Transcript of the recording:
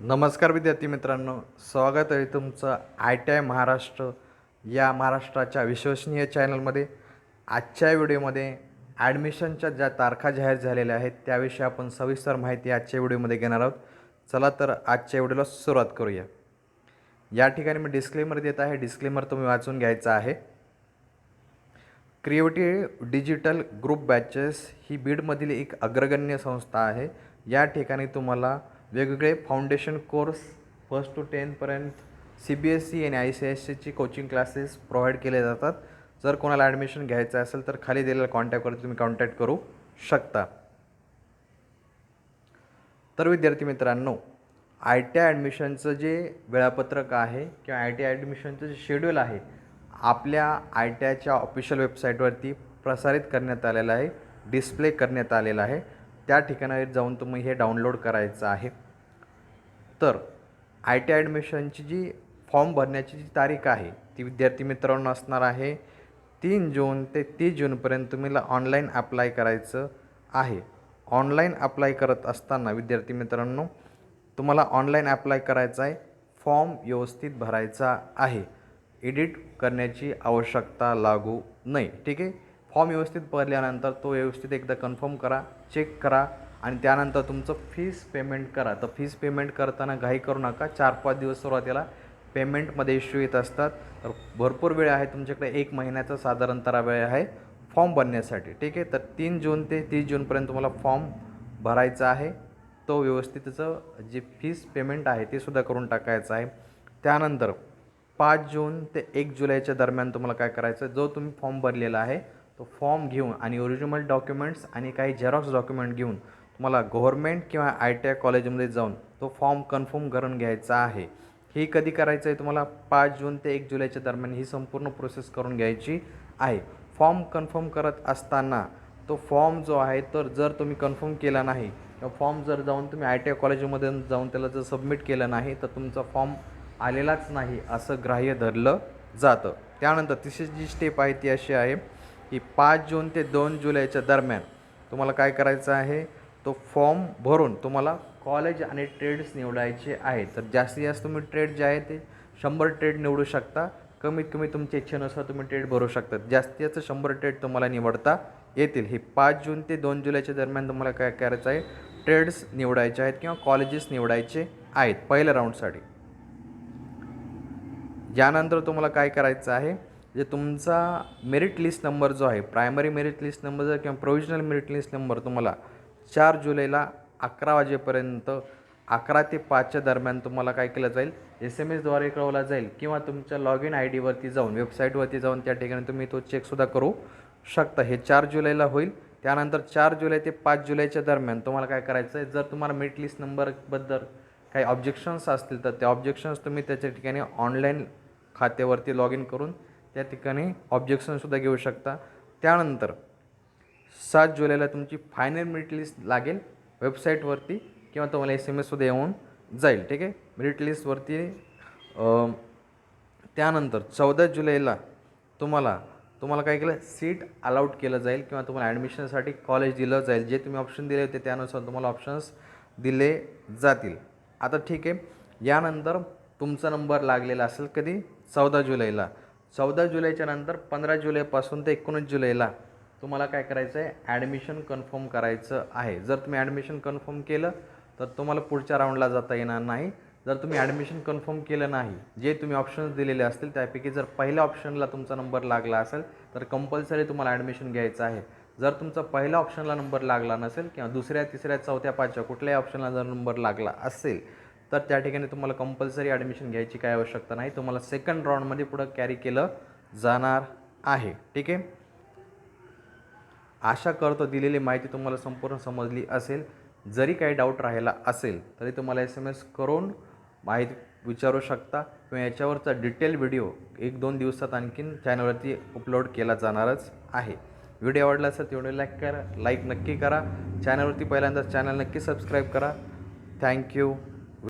नमस्कार विद्यार्थी मित्रांनो स्वागत आहे तुमचं आय टी आय महाराष्ट्र या महाराष्ट्राच्या विश्वसनीय चॅनलमध्ये. आजच्या व्हिडिओमध्ये ॲडमिशनच्या ज्या तारखा जाहीर झालेल्या आहेत त्याविषयी आपण सविस्तर माहिती आजच्या व्हिडिओमध्ये घेणार आहोत. चला तर आजच्या व्हिडिओला सुरुवात करूया. या ठिकाणी मी डिस्क्लेमर देत आहे डिस्क्लेमर तुम्ही वाचून घ्यायचा आहे. क्रिएटिव्ह डिजिटल ग्रुप बॅचेस ही बीडमधील एक अग्रगण्य संस्था आहे. या ठिकाणी तुम्हाला वेगवेगळे फाउंडेशन कोर्स फर्स्ट टू टेनपर्यंत सी बी एस सी आणि आय सी एस सीची कोचिंग क्लासेस प्रोव्हाइड केले जातात. जर कोणाला ॲडमिशन घ्यायचं असेल तर खाली दिलेल्या कॉन्टॅक्टवरती तुम्ही कॉन्टॅक्ट करू शकता. तर विद्यार्थी मित्रांनो आय टी आय ॲडमिशनचं जे वेळापत्रक आहे किंवा आय टी आय ॲडमिशनचं जे शेड्यूल आहे आपल्या आय टी आयच्या ऑफिशियल वेबसाईटवरती प्रसारित करण्यात आलेलं आहे डिस्प्ले करण्यात आलेलं आहे. त्या ठिकाणी जाऊन तुम्ही हे डाउनलोड करायचं आहे. तर आय टी ॲडमिशनची जी फॉर्म भरण्याची जी तारीख आहे ती विद्यार्थी मित्रांनो असणार आहे तीन जून ते तीस जूनपर्यंत तुम्हाला ऑनलाईन अप्लाय करायचं आहे. ऑनलाईन अप्लाय करत असताना विद्यार्थी मित्रांनो तुम्हाला ऑनलाईन अप्लाय करायचा आहे फॉर्म व्यवस्थित भरायचा आहे. एडिट करण्याची आवश्यकता लागू नाही. ठीक आहे? फॉर्म व्यवस्थित भरल्यानंतर तो व्यवस्थित एकदा कन्फर्म करा चेक करा. आणि त्यानंतर तुमचं फीस पेमेंट करा. तर फीस पेमेंट करताना घाई करू नका. चार पाच दिवस सुरुवातीला पेमेंटमध्ये इश्यू येत असतात. तर भरपूर वेळ आहे. तुमच्याकडे एक महिन्याचा साधारणतः वेळ आहे. फॉर्म भरण्यासाठी ठीक आहे? तर तीन जून ते तीस जूनपर्यंत तुम्हाला फॉर्म भरायचा आहे. तो व्यवस्थितचं जी जे फीस पेमेंट आहे ते सुद्धा करून टाकायचं आहे. त्यानंतर पाच जून ते एक जुलैच्या दरम्यान तुम्हाला काय करायचं आहे? जो तुम्ही फॉर्म भरलेला आहे तो फॉर्म घेऊन आणि ओरिजिनल डॉक्युमेंट्स आणि काही झेरॉक्स डॉक्युमेंट घेऊन तुम्हाला गव्हर्मेंट किंवा आय टी आय कॉलेजमध्ये जाऊन तो फॉर्म कन्फर्म करून घ्यायचा आहे. हे कधी करायचं आहे तुम्हाला? पाच जून ते एक जुलैच्या दरम्यान ही संपूर्ण प्रोसेस करून घ्यायची आहे. फॉर्म कन्फर्म करत असताना तो फॉर्म जो आहे तर जर तुम्ही कन्फर्म केला नाही किंवा फॉर्म जर जाऊन तुम्ही आय टी आय कॉलेजमध्ये जाऊन त्याला जर सबमिट केलं नाही तर तुमचा फॉर्म आलेलाच नाही असं ग्राह्य धरलं जातं. त्यानंतर तिसरी जी स्टेप आहे ती अशी आहे की पाच जून ते दोन जुलैच्या दरम्यान तुम्हाला काय करायचं आहे? तो फॉर्म भरून तुम्हाला कॉलेज आणि ट्रेड्स निवडायचे आहेत. तर जास्तीत जास्त तुम्ही ट्रेड जे आहे ते शंभर ट्रेड निवडू शकता. कमीत कमी तुमच्या इच्छेनुसार तुम्ही ट्रेड भरू शकता. जास्तीत जास्त शंभर ट्रेड तुम्हाला निवडता येतील. हे पाच जून ते दोन जुलैच्या दरम्यान तुम्हाला काय करायचं आहे? ट्रेड्स निवडायचे आहेत किंवा कॉलेजेस निवडायचे आहेत पहिल्या राऊंडसाठी यानंतर तुम्हाला काय करायचं आहे? जे तुमचा मेरिट लिस्ट नंबर जो आहे प्रायमरी मेरिट लिस्ट नंबर जर किंवा प्रोविजनल मेरिट लिस्ट नंबर तुम्हाला चार जुलैला अकरा वाजेपर्यंत अकरा ते पाचच्या दरम्यान तुम्हाला काय केलं जाईल? एस एम एसद्वारे कळवला जाईल किंवा तुमच्या लॉग इन आय डीवरती जाऊन वेबसाईटवरती जाऊन त्या ठिकाणी तुम्ही तो चेकसुद्धा करू शकता. हे चार जुलैला होईल. त्यानंतर चार जुलै ते पाच जुलैच्या दरम्यान तुम्हाला काय करायचं आहे जर तुम्हाला मेरिट लिस्ट नंबरबद्दल काही ऑब्जेक्शन्स असतील तर ते ऑब्जेक्शन्स तुम्ही त्याच्या ठिकाणी ऑनलाईन खात्यावरती लॉग इन करून त्या ठिकाणी ऑब्जेक्शनसुद्धा घेऊ शकता. त्यानंतर सात जुलैला तुमची फायनल मेरिट लिस्ट लागेल वेबसाईटवरती किंवा तुम्हाला एस एम एससुद्धा येऊन जाईल ठीक आहे? मेरिट लिस्टवरती त्यानंतर चौदा जुलैला तुम्हाला तुम्हाला काय केलं? सीट अलाउट केलं जाईल किंवा तुम्हाला ॲडमिशनसाठी कॉलेज दिलं जाईल. जे तुम्ही ऑप्शन दिले होते त्यानुसार तुम्हाला ऑप्शन्स दिले जातील. आता ठीक आहे. यानंतर तुमचा नंबर लागलेला असेल कधी? चौदा जुलैला. चौदा जुलैच्या नंतर पंधरा जुलैपासून ते एकोणीस जुलैला तुम्हाला काय करायचं आहे ॲडमिशन कन्फर्म करायचं आहे. जर तुम्ही ॲडमिशन कन्फर्म केलं तर तुम्हाला पुढच्या राऊंडला जाता येणार नाही. जर तुम्ही ॲडमिशन कन्फर्म केलं नाही जे तुम्ही ऑप्शन्स दिलेले असतील त्यापैकी जर पहिल्या ऑप्शनला तुमचा नंबर लागला असेल तर कंपल्सरी तुम्हाला ॲडमिशन घ्यायचं आहे. जर तुमचा पहिल्या ऑप्शनला नंबर लागला नसेल किंवा दुसऱ्या तिसऱ्या चौथ्या पाचव्या कुठल्याही ऑप्शनला जर नंबर लागला असेल तर त्या ठिकाणी तुम्हाला कंपल्सरी ॲडमिशन घ्यायची काय आवश्यकता नाही. तुम्हाला सेकंड राऊंडमध्ये पुढं कॅरी केलं जाणार आहे. ठीक आहे? आशा करतो दिलेली माहिती तुम्हाला संपूर्ण समजली असेल. जरी काही डाऊट राहिला असेल तरी तुम्हाला एस एम एस करून माहिती विचारू शकता किंवा याच्यावरचा डिटेल व्हिडिओ एक दोन दिवसात आणखीन चॅनलवरती अपलोड केला जाणारच आहे. व्हिडिओ आवडला असेल तर व्हिडिओ लाईक करा लाईक नक्की करा. चॅनलवरती पहिल्यांदा चॅनल नक्की सबस्क्राईब करा. थँक्यू